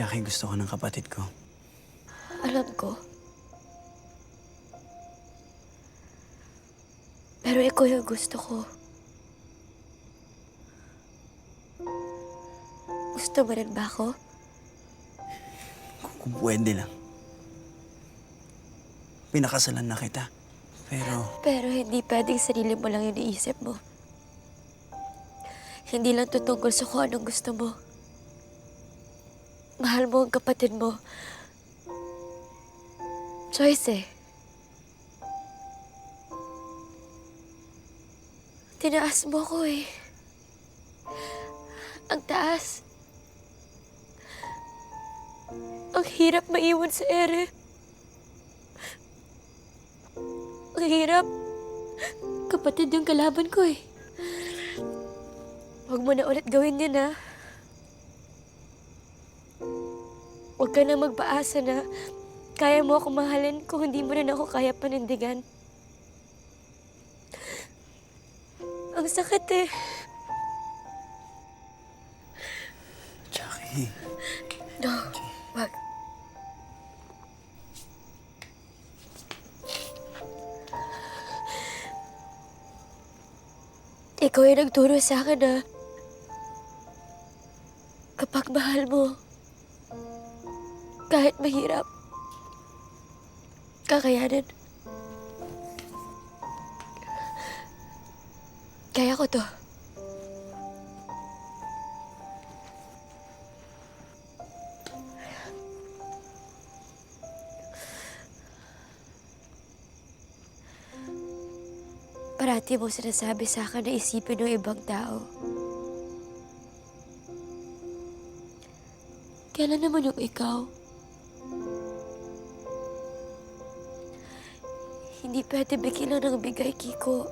Jackie, gusto ko ng kapatid ko. Alam ko. Pero ikaw yung gusto ko. Gusto mo rin ba ako? Kung, kung pwede lang. Pinakasalan na kita. Pero, Pero hindi pwedeng sarili mo lang yung iniisip mo. Hindi lang tutungkol sa kung anong gusto mo. Mahal mo ang kapatid mo. Choice eh. Tinaas mo ko eh. Ang taas. Ang hirap maiwan sa ere. Ang hirap. Kapatid yung kalaban ko eh. Huwag mo na ulit gawin yun ha. Huwag ka na magpaasa na kaya mo ako mahalin kung hindi mo rin ako kaya panindigan. Ang sakit eh. Jackie, No, wag. Ikaw yung nagturo sa akin na kapag mahal mo, kahit mahirap, kakayanin. Kaya ko to. Parati mo sinasabi sa akin na isipin ng ibang tao. Kailan naman yung ikaw? Hindi pwede bigyan lang ng bigay, Kiko.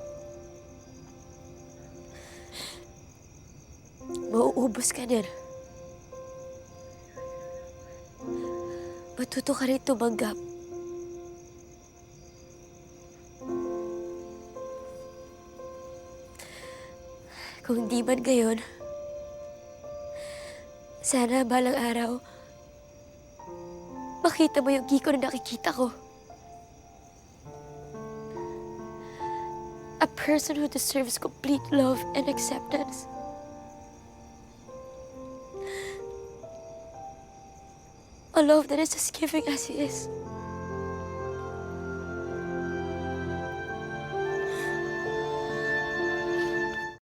Mauubos ka din. Matuto ka rin tumanggap. Kung di man gayon, sana balang araw, makita mo yung Kiko na nakikita ko. A person who deserves complete love and acceptance. A love that is as giving as he is.